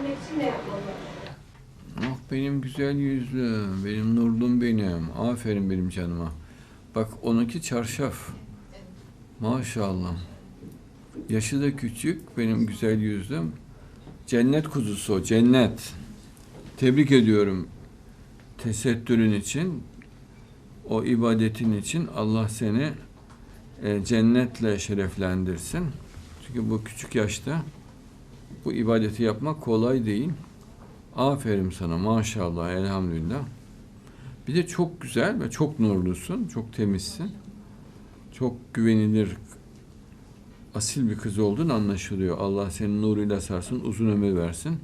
yenmek için ne yapmalılar? Ah benim güzel yüzlüm, benim nurlum benim. Aferin benim canıma. Bak onunki çarşaf. Maşallah. Yaşı da küçük, benim güzel yüzlüm. Cennet kuzusu o, cennet. Tebrik ediyorum tesettürün için, o ibadetin için Allah seni e, cennetle şereflendirsin. Çünkü bu küçük yaşta bu ibadeti yapmak kolay değil. Aferin sana maşallah elhamdülillah. Bir de çok güzel ve çok nurlusun, çok temizsin. Çok güvenilir, asil bir kız olduğun anlaşılıyor. Allah senin nuruyla sarsın, uzun ömür versin.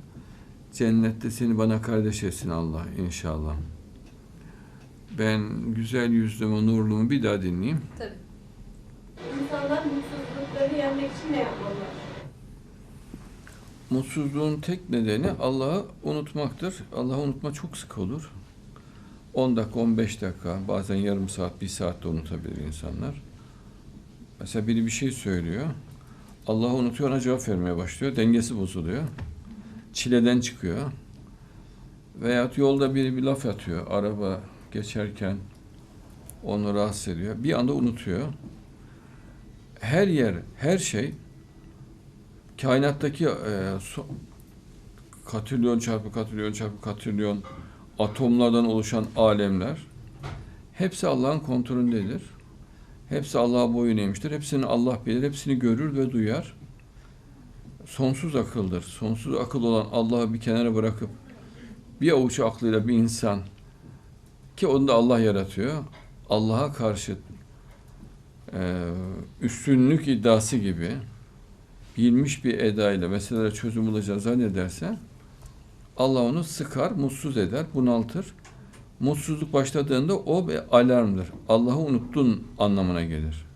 Cennette seni bana kardeş etsin Allah inşallah. Ben güzel yüzlümü, nurlumu bir daha dinleyeyim. Tabii. İnsanlar mutsuzlukları yenmek için ne yapmalılar? Mutsuzluğun tek nedeni Allah'ı unutmaktır. Allah'ı unutma çok sık olur. 10 dakika, 15 dakika, bazen yarım saat, bir saat de unutabilir insanlar. Mesela biri bir şey söylüyor. Allah'ı unutuyor, ona cevap vermeye başlıyor. Dengesi bozuluyor. Çileden çıkıyor. Veyahut yolda biri bir laf atıyor. Araba geçerken onu rahatsız ediyor. Bir anda unutuyor. Her yer, her şey kainattaki e, so- katrilyon çarpı katrilyon çarpı katrilyon atomlardan oluşan alemler hepsi Allah'ın kontrolündedir. Hepsi Allah'a boyun eğmiştir. Hepsini Allah bilir, hepsini görür ve duyar. Sonsuz akıldır. Sonsuz akıl olan Allah'ı bir kenara bırakıp bir avuç aklıyla bir insan ki onu da Allah yaratıyor. Allah'a karşı e, üstünlük iddiası gibi bilmiş bir edayla meselelere çözüm bulacağını zannederse Allah onu sıkar, mutsuz eder, bunaltır. Mutsuzluk başladığında o bir alarmdır. Allah'ı unuttun anlamına gelir.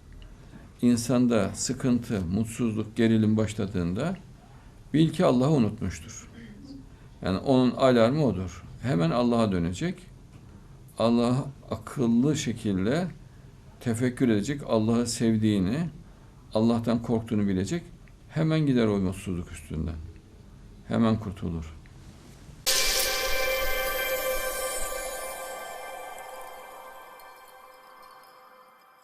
İnsanda sıkıntı, mutsuzluk, gerilim başladığında bil ki Allah'ı unutmuştur. Yani onun alarmı odur. Hemen Allah'a dönecek. Allah'ı akıllı şekilde tefekkür edecek, Allah'ı sevdiğini, Allah'tan korktuğunu bilecek. Hemen gider o mutsuzluk üstünden. Hemen kurtulur.